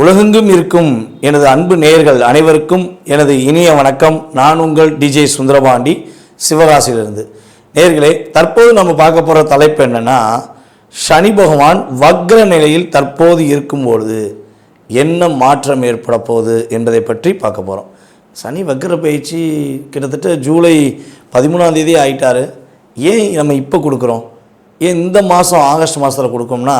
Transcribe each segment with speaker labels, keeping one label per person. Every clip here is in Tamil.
Speaker 1: உலகெங்கும் இருக்கும் எனது அன்பு நேயர்கள் அனைவருக்கும் எனது இனிய வணக்கம். நான் உங்கள் டிஜே சுந்தரபாண்டி சிவகாசியிலிருந்து. நேர்களே தற்போது நம்ம பார்க்க போகிற தலைப்பு என்னன்னா சனி பகவான் வக்ர நிலையில் தற்போது இருக்கும்பொழுது என்ன மாற்றம் ஏற்பட போகுது என்பதை பற்றி பார்க்க போகிறோம் சனி வக்ர பயிற்சி கிட்டத்தட்ட ஜூலை பதிமூணாம் தேதி ஆயிட்டாரு. ஏன் நம்ம இப்போ கொடுக்குறோம்? இந்த மாதம் ஆகஸ்ட் மாதத்தில் கொடுக்கும்னா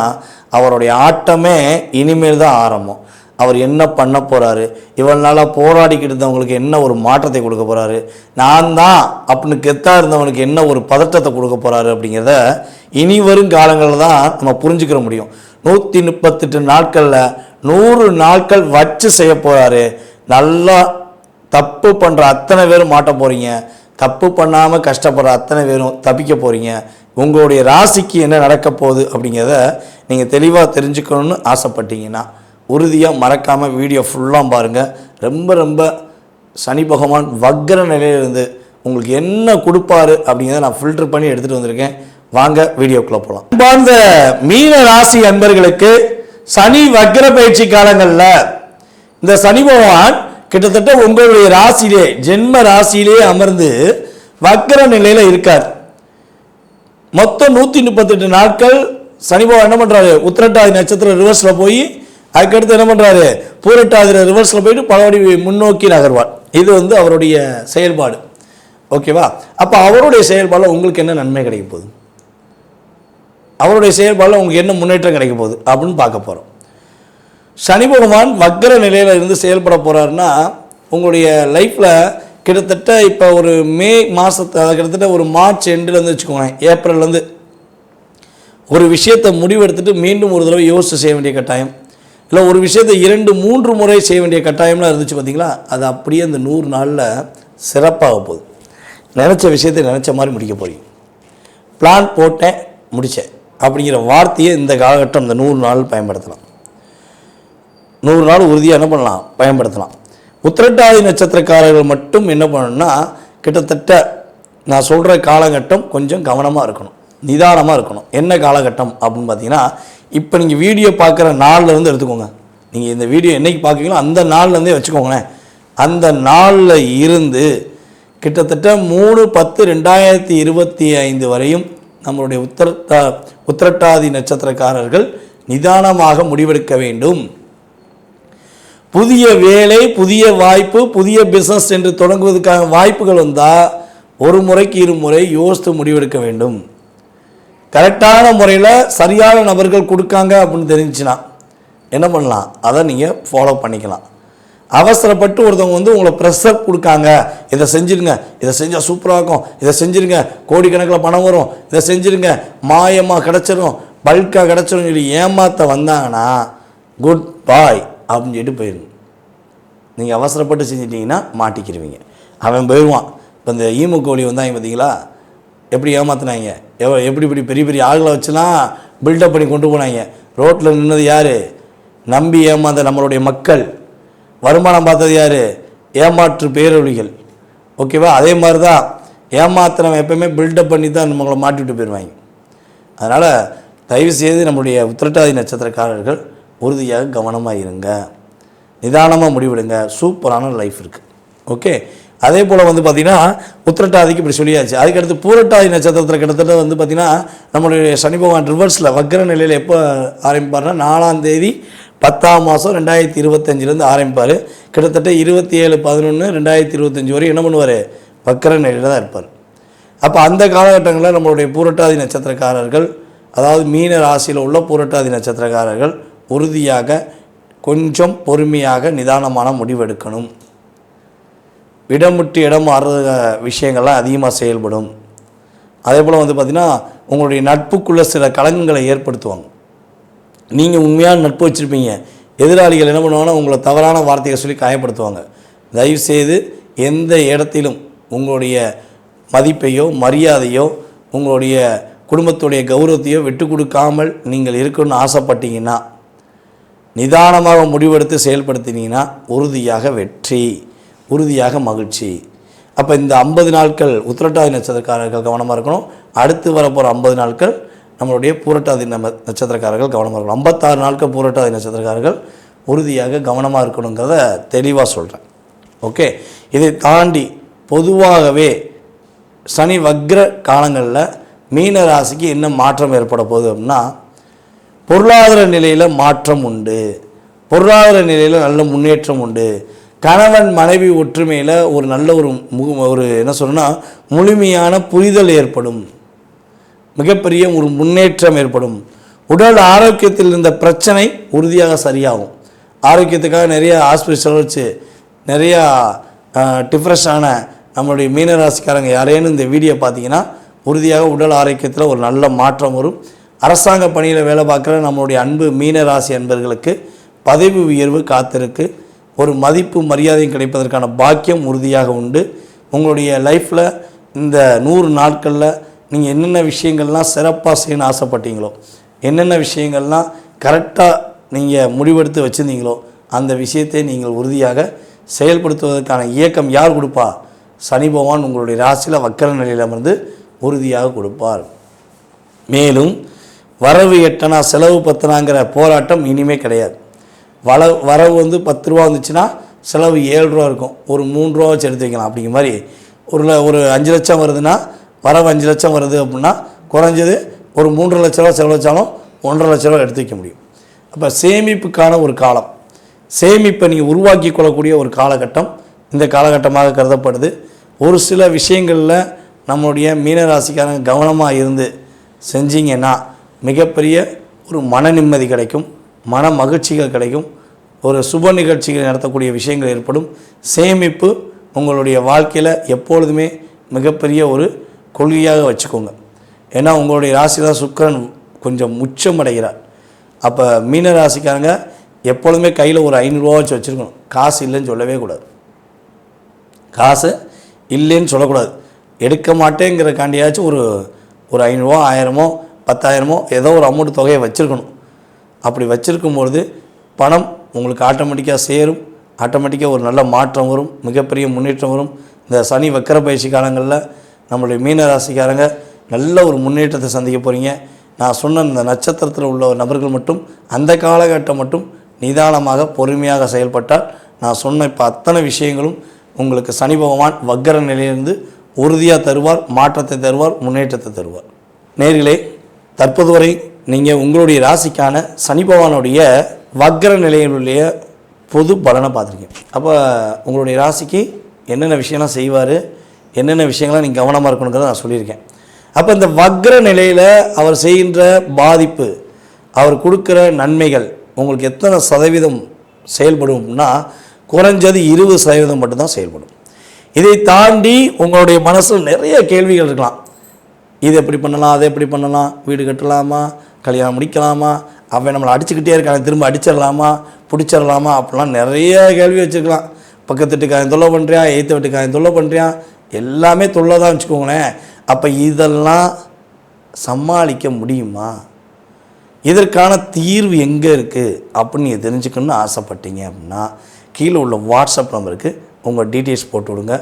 Speaker 1: அவருடைய ஆட்டமே இனிமேல் தான் ஆரம்பம். அவர் என்ன பண்ண போகிறாரு இவ்வளோ நாளாக போராடிக்கிட்டு இருந்தவங்களுக்கு என்ன ஒரு மாற்றத்தை கொடுக்க போகிறாரு நான் தான் அப்படின்னு கெத்தாக இருந்தவனுக்கு என்ன ஒரு பதட்டத்தை கொடுக்க போகிறாரு அப்படிங்கிறத இனி வரும் காலங்களில் தான் நம்ம புரிஞ்சுக்கிற முடியும். நூற்றி முப்பத்தெட்டு நாட்களில் நூறு நாட்கள் வச்சு செய்ய போகிறாரு நல்லா தப்பு பண்ணுற அத்தனை பேரும் மாட்ட போகிறீங்க தப்பு பண்ணாமல் கஷ்டப்படுற அத்தனை பேரும் தப்பிக்க போகிறீங்க உங்களுடைய ராசிக்கு என்ன நடக்க போகுது அப்படிங்கிறத நீங்கள் தெளிவாக தெரிஞ்சுக்கணும்னு ஆசைப்பட்டீங்கன்னா உறுதியாக மறக்காமல் வீடியோ ஃபுல்லாக பாருங்கள் ரொம்ப ரொம்ப சனி பகவான் வக்ர நிலையிலிருந்து உங்களுக்கு என்ன கொடுப்பாரு அப்படிங்கிறத நான் ஃபில்டர் பண்ணி எடுத்துகிட்டு வந்திருக்கேன். வாங்க வீடியோக்குள்ளே போகலாம் அன்பார்ந்த மீன ராசி அன்பர்களுக்கு சனி வக்ர பயிற்சி காலங்களில் இந்த சனி பகவான் கிட்டத்தட்ட உங்களுடைய ராசியிலே ஜென்ம ராசியிலே அமர்ந்து வக்ர நிலையில் இருக்கார். மொத்தம் நூற்றி முப்பத்தெட்டு நாட்கள் சனி பகவான் என்ன பண்ணுறாரு உத்திரட்டாதி நட்சத்திரம் ரிவர்ஸில் போய் அதுக்கடுத்து என்ன பண்ணுறாரு பூரட்டாதியில் ரிவர்ஸில் போயிட்டு பலபடி முன்னோக்கி நகர்வார். இது வந்து அவருடைய செயல்பாடு. ஓகேவா அப்போ அவருடைய செயல்பாடில் உங்களுக்கு என்ன நன்மை கிடைக்க போகுது? அவருடைய செயல்பாடில் உங்களுக்கு என்ன முன்னேற்றம் கிடைக்க போகுது? அப்படின்னு பார்க்க போகிறோம் சனி பகவான் வக்கர நிலையில் இருந்து செயல்பட போகிறாருன்னா உங்களுடைய லைஃப்பில் கிட்டத்தட்ட இப்போ ஒரு மே மாதத்து கிட்டத்தட்ட ஒரு மார்ச் எண்டுலேருந்து வச்சுக்கோங்களேன் ஏப்ரல்லேருந்து ஒரு விஷயத்தை முடிவெடுத்துட்டு மீண்டும் ஒரு தடவை யோசித்து செய்ய வேண்டிய கட்டாயம். இல்லை ஒரு விஷயத்தை இரண்டு மூன்று முறை செய்ய வேண்டிய கட்டாயம்லாம் இருந்துச்சு பார்த்தீங்களா அது அப்படியே அந்த நூறு நாளில் சிறப்பாக போகுது. நினச்ச விஷயத்தை நினச்ச மாதிரி முடிக்க போகிறீங்க பிளான் போட்டேன் முடித்தேன் அப்படிங்கிற வார்த்தையை இந்த காலகட்டம் இந்த நூறு நாள் பயன்படுத்தலாம். நூறு நாள் உறுதியாக என்ன பண்ணலாம்? பயன்படுத்தலாம். உத்திரட்டாதி நட்சத்திரக்காரர்கள் மட்டும் என்ன பண்ணணும்னா கிட்டத்தட்ட நான் சொல்கிற காலகட்டம் கொஞ்சம் கவனமாக இருக்கணும் நிதானமாக இருக்கணும். என்ன காலகட்டம் அப்படின்னு பார்த்தீங்கன்னா இப்போ நீங்கள் வீடியோ பார்க்குற நாள்லேருந்து எடுத்துக்கோங்க. நீங்கள் இந்த வீடியோ என்றைக்கு பார்க்குறீங்களோ அந்த நாள்லேருந்தே வச்சுக்கோங்களேன். அந்த நாளில் இருந்து கிட்டத்தட்ட மூணு பத்து ரெண்டாயிரத்தி இருபத்தி ஐந்து வரையும் நம்மளுடைய உத்தரத்தா உத்திரட்டாதி நட்சத்திரக்காரர்கள் நிதானமாக முடிவெடுக்க வேண்டும். புதிய வேலை புதிய வாய்ப்பு புதிய பிஸ்னஸ் என்று தொடங்குவதற்கான வாய்ப்புகள் வந்தால் ஒரு முறைக்கு இரு முறை யோசித்து முடிவெடுக்க வேண்டும். கரெக்டான முறையில் சரியான நபர்கள் கொடுக்காங்க அப்படின்னு தெரிஞ்சுன்னா என்ன பண்ணலாம்? அதை நீங்கள் ஃபாலோ பண்ணிக்கலாம். அவசரப்பட்டு ஒருத்தவங்க வந்து உங்களை ப்ரெஷர் கொடுக்காங்க. இதை செஞ்சுருங்க. இதை செஞ்சால் சூப்பராக இருக்கும். இதை செஞ்சுருங்க. கோடிக்கணக்கில் பணம் வரும். இதை செஞ்சுருங்க. மாயமாக கிடச்சிரும். பல்காக கிடச்சிரும் சொல்லி ஏமாற்ற வந்தாங்கன்னா குட் பாய் அப்படின்னு சொல்லிட்டு போயிருங்க நீங்கள் அவசரப்பட்டு செஞ்சிட்டிங்கன்னா மாட்டிக்கிடுவீங்க அவன் போயிடுவான். இப்போ இந்த ஈமு கோழி வந்தாங்க பார்த்தீங்களா எப்படி ஏமாத்தினாங்க? எவ எப்படி இப்படி பெரிய பெரிய ஆளுகளை வச்சுலாம் பில்டப் பண்ணி கொண்டு போனாங்க? ரோட்டில் நின்னது யார்? நம்பி ஏமாந்த நம்மளுடைய மக்கள். வருமானம் பார்த்தது யார்? ஏமாற்று பேரொழிகள் ஓகேவா? அதே மாதிரி தான் ஏமாத்துறவன் எப்பயுமே பில்டப் பண்ணி தான் நம்மளை மாட்டி விட்டு போயிடுவாங்க அதனால் தயவுசெய்து நம்முடைய உத்திரட்டாதி நட்சத்திரக்காரர்கள் உறுதியாக கவனமாக இருங்க. நிதானமாக முடிவெடுங்க. சூப்பரான லைஃப் இருக்குது ஓகே அதே போல் வந்து பார்த்திங்கன்னா உத்திரட்டாதிக்கு இப்படி சொல்லியாச்சு. அதுக்கடுத்து பூரட்டாதி நட்சத்திரத்தில் கிட்டத்தட்ட வந்து பார்த்திங்கன்னா நம்மளுடைய சனி பகவான் ரிவர்ஸில் வக்ர நிலையில் எப்போ ஆரம்பிப்பார்னா நாலாம் தேதி பத்தாம் மாதம் ரெண்டாயிரத்தி இருபத்தஞ்சிலேருந்து ஆரம்பிப்பார். கிட்டத்தட்ட இருபத்தி ஏழு பதினொன்று ரெண்டாயிரத்தி இருபத்தஞ்சி வரையும் என்ன பண்ணுவார்? வக்ர நிலையில் தான் இருப்பார். அப்போ அந்த காலகட்டங்களில் நம்மளுடைய பூரட்டாதி நட்சத்திரக்காரர்கள் அதாவது மீன ராசியில் உள்ள பூரட்டாதி நட்சத்திரக்காரர்கள் உறுதியாக கொஞ்சம் பொறுமையாக நிதானமான முடிவெடுக்கணும். இடமுட்டு இடம் மாறுற விஷயங்கள்லாம் அதிகமாக செயல்படும். அதே போல் வந்து பார்த்திங்கன்னா உங்களுடைய நட்புக்குள்ளே சில கலங்கங்களை ஏற்படுத்துவாங்க. நீங்கள் உண்மையான நட்பு வச்சுருப்பீங்க. எதிராளிகள் என்ன பண்ணுவாங்கன்னா உங்களை தவறான வார்த்தையை சொல்லி காயப்படுத்துவாங்க. தயவுசெய்து எந்த இடத்திலும் உங்களுடைய மதிப்பையோ மரியாதையோ உங்களுடைய குடும்பத்துடைய கௌரவத்தையோ விட்டு கொடுக்காமல் நீங்கள் இருக்கணும்னு ஆசைப்பட்டீங்கன்னா நிதானமாக முடிவெடுத்து செயல்படுத்தினீங்கன்னா உறுதியாக வெற்றி உறுதியாக மகிழ்ச்சி. அப்போ இந்த ஐம்பது நாட்கள் உத்திரட்டாதி நட்சத்திரக்காரர்கள் கவனமாக இருக்கணும். அடுத்து வரப்போகிற ஐம்பது நாட்கள் நம்மளுடைய பூரட்டாதி நம்ம நட்சத்திரக்காரர்கள் கவனமாக இருக்கணும். ஐம்பத்தாறு நாட்கள் பூரட்டாதி நட்சத்திரக்காரர்கள் உறுதியாக கவனமாக இருக்கணுங்கிறத தெளிவாக சொல்கிறேன் ஓகே? இதை தாண்டி பொதுவாகவே சனி வக்ர காலங்களில் மீன ராசிக்கு என்ன மாற்றம் ஏற்பட போகுது அப்படின்னா பொருளாதார நிலையில் மாற்றம் உண்டு. பொருளாதார நிலையில் நல்ல முன்னேற்றம் உண்டு. கணவன் மனைவி ஒற்றுமையில் ஒரு நல்ல ஒரு மு ஒரு என்ன சொல்லணும்னா முழுமையான புரிதல் ஏற்படும். மிகப்பெரிய ஒரு முன்னேற்றம் ஏற்படும். உடல் ஆரோக்கியத்தில் இருந்த பிரச்சனை உறுதியாக சரியாகும். ஆரோக்கியத்துக்காக நிறைய ஹாஸ்பிட்டல் வச்சு நிறையா டிஃப்ரெஷான நம்மளுடைய மீனராசிக்காரங்க யாரேன்னு இந்த வீடியோ பார்த்தீங்கன்னா உறுதியாக உடல் ஆரோக்கியத்தில் ஒரு நல்ல மாற்றம் வரும். அரசாங்க பணியில் வேலை பார்க்குற நம்மளுடைய அன்பு மீனராசி அன்பர்களுக்கு பதவி உயர்வு காத்திருக்கு. ஒரு மதிப்பு மரியாதையும் கிடைப்பதற்கான பாக்கியம் உறுதியாக உண்டு. உங்களுடைய லைஃப்பில் இந்த நூறு நாட்களில் நீங்கள் என்னென்ன விஷயங்கள்லாம் சிறப்பாக செய்யணும்னு ஆசைப்பட்டீங்களோ என்னென்ன விஷயங்கள்லாம் கரெக்டாக நீங்கள் முடிவெடுத்து வச்சுருந்தீங்களோ அந்த விஷயத்தை நீங்கள் உறுதியாக செயல்படுத்துவதற்கான இயக்கம் யார் கொடுப்பா? சனி பகவான் உங்களுடைய ராசியில் வக்கர நிலையிலமர்ந்து உறுதியாக கொடுப்பார். மேலும் வரவு எட்டனா செலவு பத்தனாங்கிற போராட்டம் இனிமே கிடையாது. வள வரவு வந்து பத்து ரூபா வந்துச்சுன்னா செலவு ஏழு ரூபா இருக்கும். ஒரு மூணு ரூபா வச்சு எடுத்து வைக்கலாம். அப்படிங்கிற மாதிரி ஒரு ஒரு அஞ்சு லட்சம் வருதுன்னா வரவு அஞ்சு லட்சம் வருது அப்படின்னா குறைஞ்சது ஒரு மூன்றரை லட்ச ரூபா செலவழிச்சாலும் ஒன்றரை லட்ச ரூபா எடுத்து வைக்க முடியும். அப்போ சேமிப்புக்கான ஒரு காலம். சேமிப்பை நீங்கள் உருவாக்கி கொள்ளக்கூடிய ஒரு காலகட்டம் இந்த காலகட்டமாக கருதப்படுது. ஒரு சில விஷயங்களில் நம்மளுடைய மீனராசிக்காரங்க கவனமாக இருந்து செஞ்சீங்கன்னா மிகப்பெரிய ஒரு மன நிம்மதி கிடைக்கும் மன மகிழ்ச்சிகள் கிடைக்கும் ஒரு சுப நிகழ்ச்சிகள் நடத்தக்கூடிய விஷயங்கள் ஏற்படும். சேமிப்பு உங்களுடைய வாழ்க்கையில் எப்பொழுதுமே மிகப்பெரிய ஒரு கொள்கையாக வச்சுக்கோங்க. ஏன்னா உங்களுடைய ராசி தான் சுக்கிரன் கொஞ்சம் உச்சம் அடைகிறார். அப்போ மீன ராசிக்காரங்க எப்பொழுதுமே கையில் ஒரு ஐநூறுரூவா வச்சு வச்சுருக்கணும். காசு இல்லைன்னு சொல்லவே கூடாது. காசு இல்லைன்னு சொல்லக்கூடாது. எடுக்க மாட்டேங்கிறக்காண்டியாச்சும் ஒரு ஒரு ஐநூறுரூவா ஆயிரமோ பத்தாயிரமோ ஏதோ ஒரு அமௌண்ட் தொகையை வச்சுருக்கணும். அப்படி வச்சுருக்கும்பொழுது பணம் உங்களுக்கு ஆட்டோமேட்டிக்காக சேரும். ஆட்டோமேட்டிக்காக ஒரு நல்ல மாற்றம் வரும். மிகப்பெரிய முன்னேற்றம் வரும். இந்த சனி வக்கர பயிற்சி காலங்களில் நம்மளுடைய மீன ராசிக்காரங்க நல்ல ஒரு முன்னேற்றத்தை சந்திக்க போகிறீங்க நான் சொன்ன இந்த நட்சத்திரத்தில் உள்ள நபர்கள் மட்டும் அந்த காலகட்டம் மட்டும் நிதானமாக பொறுமையாக செயல்பட்டால் நான் சொன்ன இப்போ அத்தனை விஷயங்களும் உங்களுக்கு சனி பகவான் வக்கர நிலையிலிருந்து உறுதியாக தருவார் மாற்றத்தை தருவார் முன்னேற்றத்தை தருவார். நேர்களே தற்போது வரை நீங்கள் உங்களுடைய ராசிக்கான சனி பகவானுடைய வக்ர நிலையினுடைய பொது பலனை பார்த்துருக்கீங்க. அப்போ உங்களுடைய ராசிக்கு என்னென்ன விஷயம்லாம் செய்வார் என்னென்ன விஷயங்கள்லாம் நீங்கள் கவனமாக இருக்கணுங்கிறத நான் சொல்லியிருக்கேன். அப்போ இந்த வக்ர நிலையில் அவர் செய்கின்ற பாதிப்பு அவர் கொடுக்குற நன்மைகள் உங்களுக்கு எத்தனை சதவீதம் செயல்படும்னா குறைஞ்சது இருபது சதவீதம் மட்டும்தான் செயல்படும். இதை தாண்டி உங்களுடைய மனசில் நிறைய கேள்விகள் இருக்கலாம். இது எப்படி பண்ணலாம் அதை எப்படி பண்ணலாம் வீடு கட்டலாமா கல்யாணம் முடிக்கலாமா அவன் நம்மளை அடிச்சுக்கிட்டே இருக்கான் திரும்ப அடிச்சிடலாமா பிடிச்சிடலாமா அப்படிலாம் நிறைய கேள்வி வச்சுருக்கலாம். பக்கத்து வீட்டுக்காரன் தொல்லை பண்ணுறியா எய்த்த வீட்டுக்காரன் தொல்லை பண்ணுறியா எல்லாமே தொல்லை தான் வச்சுக்கோங்களேன். அப்போ இதெல்லாம் சமாளிக்க முடியுமா? இதற்கான தீர்வு எங்கே இருக்குது அப்படின்னு நீங்கள் தெரிஞ்சுக்கணும்னு ஆசைப்பட்டீங்க அப்படின்னா கீழே உள்ள வாட்ஸ்அப் நம்பருக்கு உங்கள் டீட்டெயில்ஸ் போட்டு விடுங்க.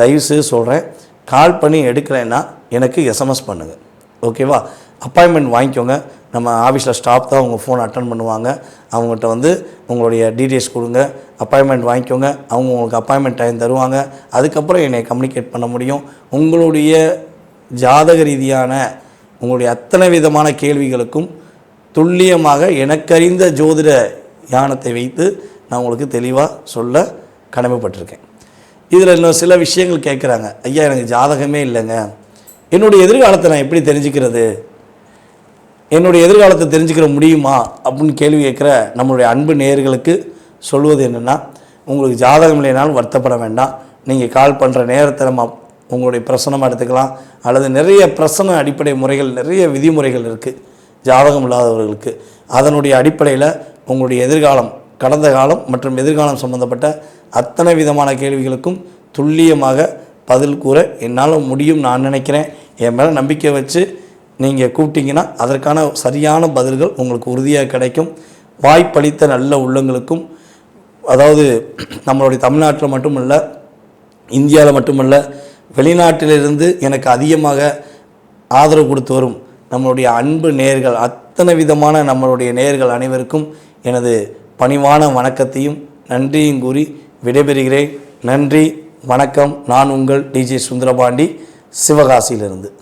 Speaker 1: தயவுசெய்து சொல்கிறேன் கால் பண்ணி எடுக்கலைன்னா எனக்கு எஸ்எம்எஸ் பண்ணுங்கள் ஓகேவா அப்பாயின்மெண்ட் வாங்கிக்கோங்க. நம்ம ஆஃபீஸில் ஸ்டாஃப் தான் உங்கள் ஃபோன் அட்டன் பண்ணுவாங்க. அவங்ககிட்ட வந்து உங்களுடைய டீட்டெயில்ஸ் கொடுங்க. அப்பாயின்மெண்ட் வாங்கிக்கோங்க. அவங்க உங்களுக்கு அப்பாயின்மெண்ட் டைம் தருவாங்க. அதுக்கப்புறம் என்னை கம்யூனிகேட் பண்ண முடியும். உங்களுடைய ஜாதக ரீதியான உங்களுடைய அத்தனை விதமான கேள்விகளுக்கும் துல்லியமாக எனக்கறிந்த ஜோதிட யானத்தை வைத்து நான் உங்களுக்கு தெளிவாக சொல்ல கடமைப்பட்டிருக்கேன். இதில் இன்னும் சில விஷயங்கள் கேட்குறாங்க. ஐயா எனக்கு ஜாதகமே இல்லைங்க. என்னுடைய எதிர்காலத்தை நான் எப்படி தெரிஞ்சுக்கிறது? என்னுடைய எதிர்காலத்தை தெரிஞ்சுக்கிற முடியுமா? அப்படின்னு கேள்வி கேட்குற நம்மளுடைய அன்பு நேர்களுக்கு சொல்வது என்னென்னா உங்களுக்கு ஜாதகம் இல்லைனாலும் வருத்தப்பட வேண்டாம். நீங்கள் கால் பண்ணுற நேரத்தை நம்ம உங்களுடைய பிரசனமாக எடுத்துக்கலாம். அல்லது நிறைய பிரசன அடிப்படை முறைகள் நிறைய விதிமுறைகள் இருக்குது ஜாதகம் இல்லாதவர்களுக்கு. அதனுடைய அடிப்படையில் உங்களுடைய எதிர்காலம் கடந்த காலம் மற்றும் எதிர்காலம் சம்பந்தப்பட்ட அத்தனை விதமான கேள்விகளுக்கும் துல்லியமாக பதில் கூற என்னால் முடியும் நான் நினைக்கிறேன். என் மேலே நம்பிக்கை வச்சு நீங்கள் கூப்பிட்டீங்கன்னா அதற்கான சரியான பதில்கள் உங்களுக்கு உறுதியாக கிடைக்கும். வாய்ப்பளித்த நல்ல உள்ளங்களுக்கும் அதாவது நம்மளுடைய தமிழ்நாட்டில் மட்டுமல்ல இந்தியாவில் மட்டுமல்ல வெளிநாட்டிலிருந்து எனக்கு அதிகமாக ஆதரவு கொடுத்து வரும் நம்மளுடைய அன்பு நேர்கள் அத்தனை விதமான நம்மளுடைய நேர்கள் அனைவருக்கும் எனது பணிவான வணக்கத்தையும் நன்றியும் கூறி விடைபெறுகிறேன். நன்றி வணக்கம். நான் உங்கள் டிஜே சுந்தரபாண்டி சிவகாசியிலிருந்து.